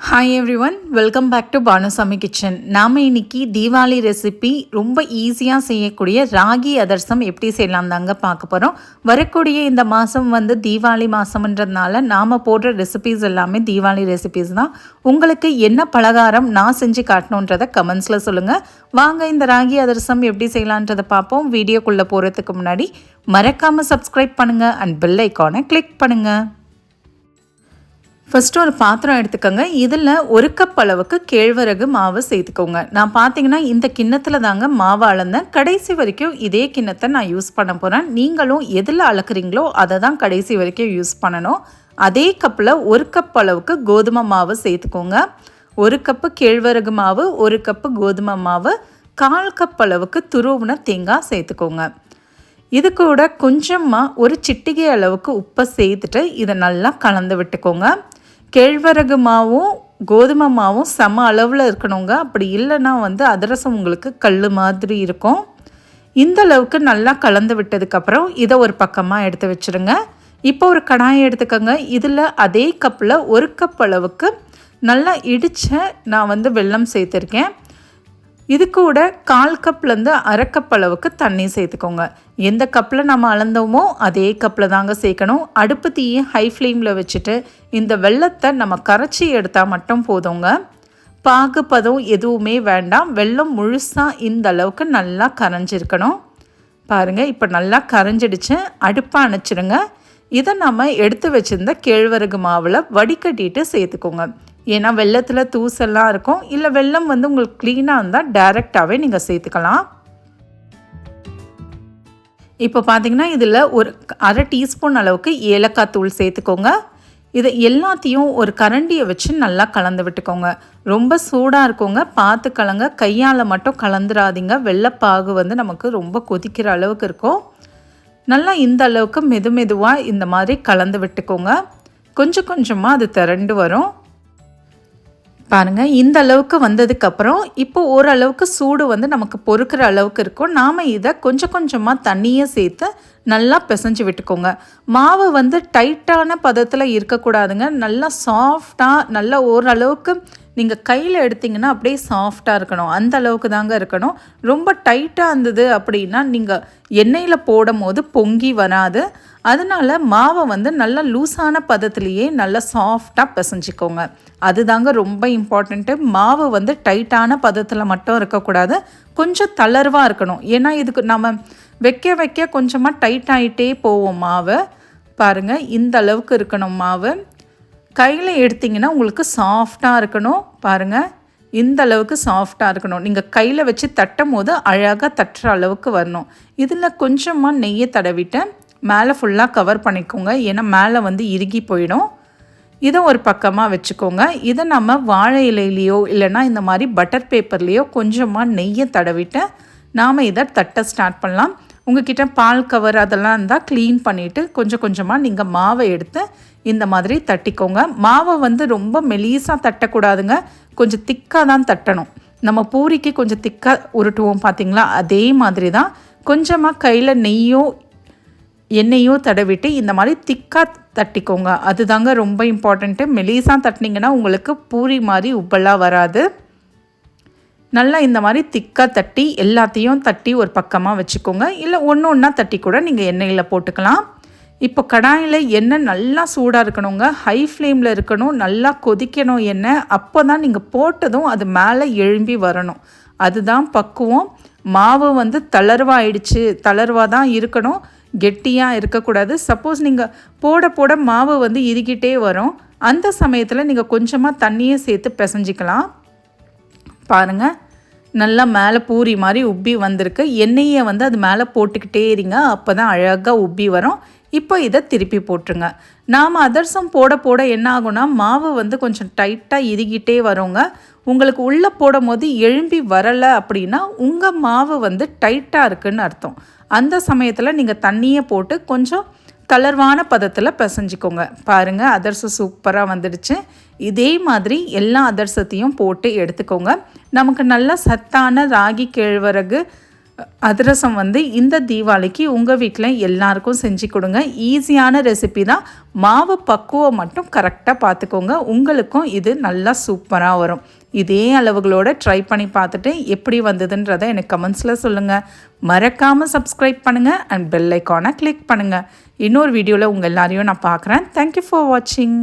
Hi everyone welcome back to Bhanusami kitchen நாம் இன்னைக்கு Deepavali recipe ரொம்ப ஈஸியாக செய்யக்கூடிய ராகி அதர்சம் எப்படி செய்யலாம் தாங்க பார்க்க போகிறோம் வரக்கூடிய இந்த மாதம் வந்து தீபாவளி மாதம்ன்றதுனால நாம் போடுற ரெசிபிஸ் எல்லாமே தீபாவளி ரெசிபிஸ் தான். உங்களுக்கு என்ன பலகாரம் நான் செஞ்சு காட்டணுன்றதை கமெண்ட்ஸில் சொல்லுங்கள் வாங்க இந்த ராகி அதர்சம் எப்படி செய்யலான்றதை பார்ப்போம். வீடியோக்குள்ளே போகிறதுக்கு முன்னாடி மறக்காமல் சப்ஸ்கிரைப் பண்ணுங்கள் அண்ட் பெல் ஐக்கானை கிளிக் பண்ணுங்கள் ஃபஸ்ட்டு ஒரு பாத்திரம் எடுத்துக்கோங்க. இதில் ஒரு கப் அளவுக்கு கேழ்வரகு மாவு சேர்த்துக்கோங்க. நான் பார்த்தீங்கன்னா இந்த கிண்ணத்தில் தாங்க மாவு அளந்தேன். கடைசி வரைக்கும் இதே கிண்ணத்தை நான் யூஸ் பண்ண போகிறேன் நீங்களும் எதில் அளக்குறீங்களோ அதை தான் கடைசி வரைக்கும் யூஸ் பண்ணணும். அதே கப்பில் ஒரு கப் அளவுக்கு கோதுமை மாவு சேர்த்துக்கோங்க. ஒரு கப்பு கேழ்வரகு மாவு ஒரு கப்பு கோதுமை மாவு கால் கப் அளவுக்கு துருவின தேங்காய் சேர்த்துக்கோங்க. இது கூட கொஞ்சமாக ஒரு சிட்டிகை அளவுக்கு உப்பை சேர்த்துட்டு இதை நல்லா கலந்து விட்டுக்கோங்க. கேழ்வரகு மாவும் கோதுமை மாவும் சம அளவில் இருக்கணுங்க. அப்படி இல்லைன்னா வந்து அதிரசம் உங்களுக்கு கல் மாதிரி இருக்கும். இந்த அளவுக்கு நல்லா கலந்து விட்டதுக்கப்புறம் இதை ஒரு பக்கமாக எடுத்து வச்சுருங்க. இப்போ ஒரு கடாயை எடுத்துக்கோங்க. இதில் அதே கப்பில் ஒரு கப் அளவுக்கு நல்லா இடித்த நான் வந்து வெல்லம் சேர்த்துருக்கேன். இது கூட கால் கப்லேருந்து அரை கப் அளவுக்கு தண்ணி சேர்த்துக்கோங்க. எந்த கப்பில் நம்ம அளந்தோமோ அதே கப்பில் தாங்க சேர்க்கணும். அடுப்பு தீயை ஹை ஃப்ளேமில் வச்சுட்டு இந்த வெள்ளத்தை நம்ம கரைச்சி எடுத்தால் மட்டும் போதுங்க. பாகு பதம் எதுவுமே வேண்டாம். வெள்ளம் முழுசாக இந்த அளவுக்கு நல்லா கரைஞ்சிருக்கணும். பாருங்கள் இப்போ நல்லா கரைஞ்சிடுச்சு. அடுப்பை அணைச்சிடுங்க இதை நம்ம எடுத்து வச்சுருந்த கேழ்வரகு மாவில் வடிகட்டிட்டு சேர்த்துக்கோங்க. ஏன்னா வெள்ளத்தில் தூசெல்லாம் இருக்கும். இல்லை வெள்ளம் வந்து உங்களுக்கு க்ளீனாக இருந்தால் டைரெக்டாகவே நீங்கள் சேர்த்துக்கலாம். இப்போ பார்த்தீங்கன்னா இதில் ஒரு அரை டீஸ்பூன் அளவுக்கு ஏலக்காய் தூள் சேர்த்துக்கோங்க. இதை எல்லாத்தையும் ஒரு கரண்டியை வச்சு நல்லா கலந்து விட்டுக்கோங்க. ரொம்ப சூடாக இருக்குங்க. பார்த்து கலங்க. கையால் மட்டும் கலந்துடாதீங்க வெள்ளைப்பாகு வந்து நமக்கு ரொம்ப கொதிக்கிற அளவுக்கு இருக்கும். நல்லா இந்த அளவுக்கு மெது மெதுவாக இந்த மாதிரி கலந்து விட்டுக்கோங்க. கொஞ்சம் கொஞ்சமாக அது திரண்டு வரும். பாருங்கள் இந்த அளவுக்கு வந்ததுக்கப்புறம் இப்போ ஓரளவுக்கு சூடு வந்து நமக்கு பொறுக்கிற அளவுக்கு இருக்கும். நாம் இதை கொஞ்சம் கொஞ்சமாக தண்ணியை சேர்த்து நல்லா பிசைஞ்சு விட்டுக்கோங்க. மாவு வந்து டைட்டான பதத்தில் இருக்கக்கூடாதுங்க. நல்லா சாஃப்டாக நல்லா ஓரளவுக்கு நீங்கள் கையில் எடுத்திங்கன்னா அப்படியே சாஃப்டாக இருக்கணும். அந்த அளவுக்கு தாங்க இருக்கணும். ரொம்ப டைட்டாக இருந்தது அப்படின்னா நீங்கள் எண்ணெயில் போடும் போது பொங்கி வராது. அதனால் மாவை வந்து நல்லா லூஸான பதத்துலேயே நல்லா சாஃப்டாக பிசைஞ்சிக்கோங்க. அதுதாங்க ரொம்ப இம்பார்ட்டண்ட்டு மாவு வந்து டைட்டான பதத்தில் மட்டும் இருக்கக்கூடாது. கொஞ்சம் தளர்வாக இருக்கணும். ஏன்னா இதுக்கு நம்ம வைக்க வைக்க கொஞ்சமாக டைட் ஆகிட்டே போவோம் மாவை. பாருங்கள் இந்த அளவுக்கு இருக்கணும் மாவு. கையில் எடுத்திங்கன்னா உங்களுக்கு சாஃப்டாக இருக்கணும். பாருங்கள் இந்த அளவுக்கு சாஃப்டாக இருக்கணும். நீங்கள் கையில் வச்சு தட்டும் போது அழகாக தட்டுற அளவுக்கு வரணும். இதில் கொஞ்சமாக நெய்யை தடவிட்டு மேலே ஃபுல்லாக கவர் பண்ணிக்கோங்க. ஏன்னா மேலே வந்து இறுகி போயிடும். இதை ஒரு பக்கமாக வச்சுக்கோங்க. இதை நம்ம வாழை இலையிலையோ இல்லைனா இந்த மாதிரி பட்டர் பேப்பர்லேயோ கொஞ்சமாக நெய்யை தடவிட்டு நாம் இதை தட்ட ஸ்டார்ட் பண்ணலாம். உங்ககிட்ட பால் கவர் அதெல்லாம் இருந்தால் க்ளீன் பண்ணிவிட்டு கொஞ்சம் கொஞ்சமாக நீங்கள் மாவை எடுத்து இந்த மாதிரி தட்டிக்கோங்க. மாவை வந்து ரொம்ப மெலீஸாக தட்டக்கூடாதுங்க. கொஞ்சம் திக்காக தான் தட்டணும். நம்ம பூரிக்கு கொஞ்சம் திக்காக உருட்டுவோம் பார்த்திங்களா அதே மாதிரி தான் கொஞ்சமாக கையில் நெய்யோ எண்ணெயோ தடவிட்டு இந்த மாதிரி திக்காக தட்டிக்கோங்க. அதுதாங்க ரொம்ப இம்பார்ட்டண்ட்டு மெலீஸாக தட்டினீங்கன்னா உங்களுக்கு பூரி மாதிரி உப்பெல்லாம் வராது. நல்லா இந்த மாதிரி திக்காக தட்டி எல்லாத்தையும் தட்டி ஒரு பக்கமாக வச்சுக்கோங்க. இல்லை ஒன்று ஒன்றா தட்டி கூட நீங்கள் எண்ணெயில் போட்டுக்கலாம். இப்போ கடாயில் எண்ணெய் நல்லா சூடாக இருக்கணுங்க. ஹை ஃப்ளேமில் இருக்கணும். நல்லா கொதிக்கணும் எண்ணெய். அப்போ தான் நீங்கள் போட்டதும் அது மேலே எழும்பி வரணும். அதுதான் பக்குவம். மாவு வந்து தளர்வாயிடுச்சு தளர்வாக தான் இருக்கணும். கெட்டியாக இருக்கக்கூடாது. சப்போஸ் நீங்கள் போட போட மாவு வந்து இறுகிட்டே வரும். அந்த சமயத்தில் நீங்கள் கொஞ்சமாக தண்ணியை சேர்த்து பிசைஞ்சிக்கலாம். பாருங்கள் நல்லா மேலே பூரி மாதிரி உப்பி வந்திருக்கு. எண்ணெயை வந்து அது மேலே போட்டுக்கிட்டே இருங்க. அப்போ தான் அழகாக உப்பி வரும். இப்போ இதை திருப்பி போட்டுருங்க. நாம் அதர்சம் போட போட என்ன ஆகும்னா மாவு வந்து கொஞ்சம் டைட்டாக இறுகிட்டே வருங்க. உங்களுக்கு உள்ளே போடும் போது எழும்பி வரலை அப்படின்னா உங்கள் மாவு வந்து டைட்டாக இருக்குதுன்னு அர்த்தம். அந்த சமயத்தில் நீங்கள் தண்ணியை போட்டு கொஞ்சம் தளர்வான பதத்தில் பிசைஞ்சிக்கோங்க. பாருங்கள் அதர்சம் சூப்பராக வந்துடுச்சு. இதே மாதிரி எல்லா அதர்சத்தையும் போட்டு எடுத்துக்கோங்க. நமக்கு நல்ல சத்தான ராகி கேழ்வரகு அதிரசம் வந்து இந்த தீபாவளிக்கு உங்கள் வீட்டில் எல்லாருக்கும் செஞ்சு கொடுங்க. ஈஸியான ரெசிபி தான். மாவு பக்குவம் மட்டும் கரெக்டாக பார்த்துக்கோங்க உங்களுக்கும் இது நல்லா சூப்பராக வரும். இதே அளவுகளோட ட்ரை பண்ணி பார்த்துட்டு எப்படி வந்ததுன்றதை எனக்கு கமெண்ட்ஸில் சொல்லுங்கள் மறக்காமல் சப்ஸ்கிரைப் பண்ணுங்கள் அண்ட் பெல் ஐக்கானை கிளிக் பண்ணுங்கள் இன்னொரு வீடியோவில் உங்கள் எல்லாரையும் நான் பார்க்குறேன். தேங்க்யூ ஃபார் வாட்சிங்